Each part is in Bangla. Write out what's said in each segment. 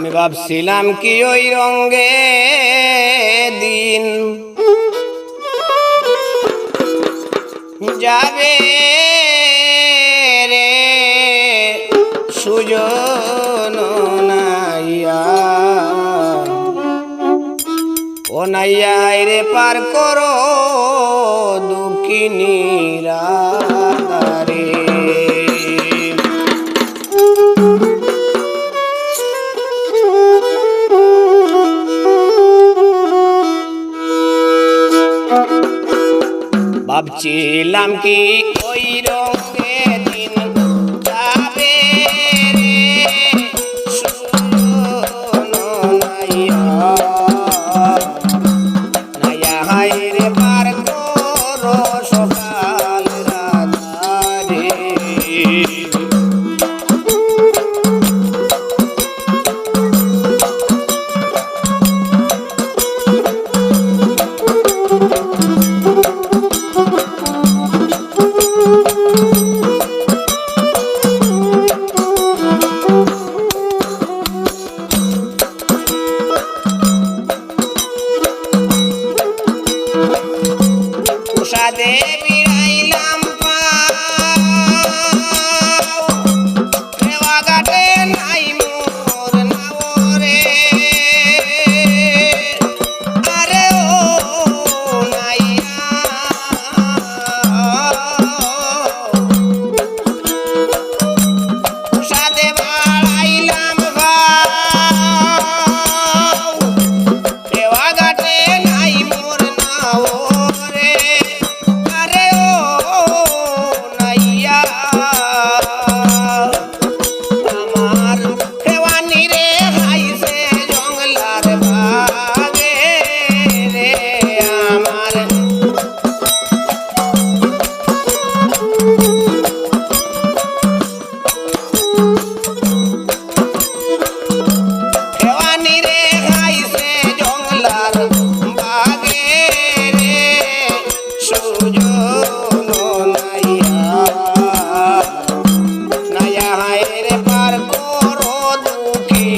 আমি ভাবছিলাম কি ওই রঙ্গে দিন। যাবে রে, সুজন নাইয়া। রে পার করো দুঃখিনী রে ভাবছিলাম কি ওই puxa.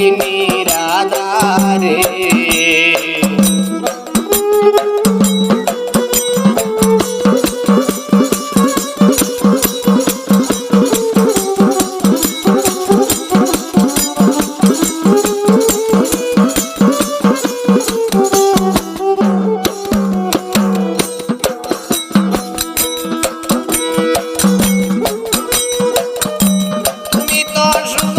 মোহিনী রাধা রে Nós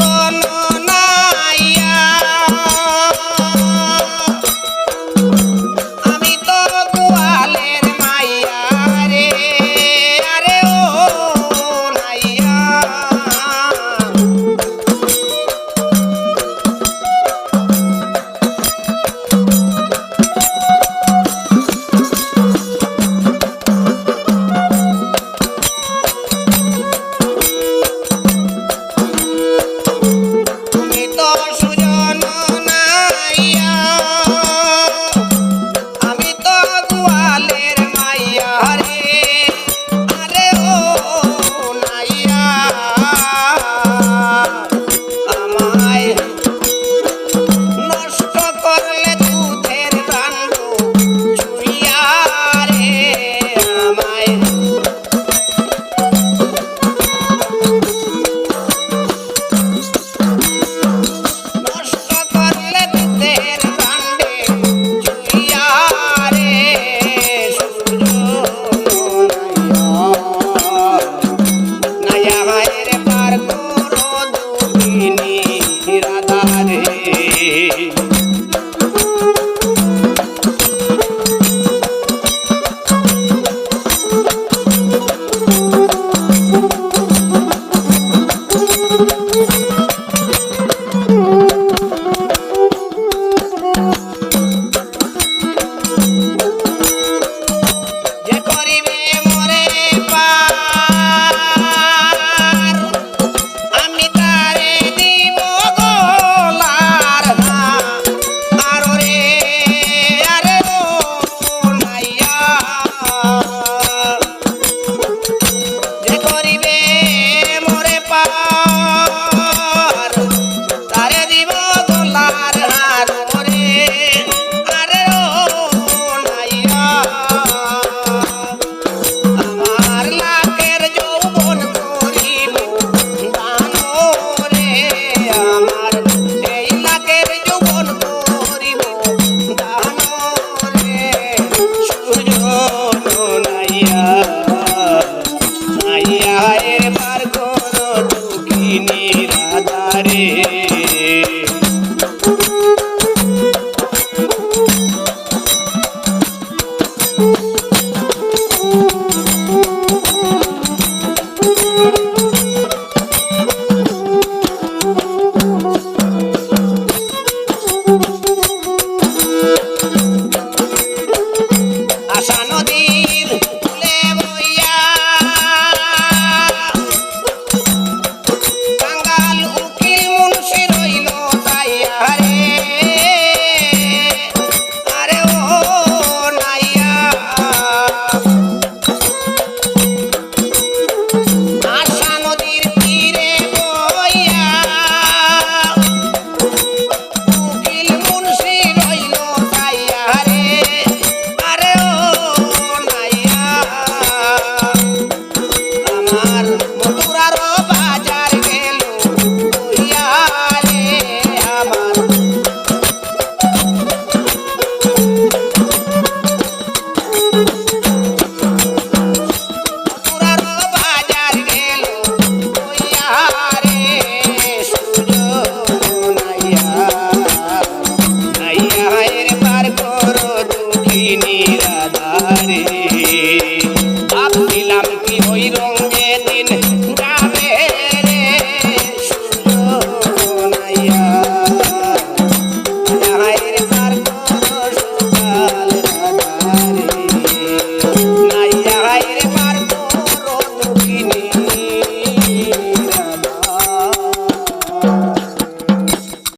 রে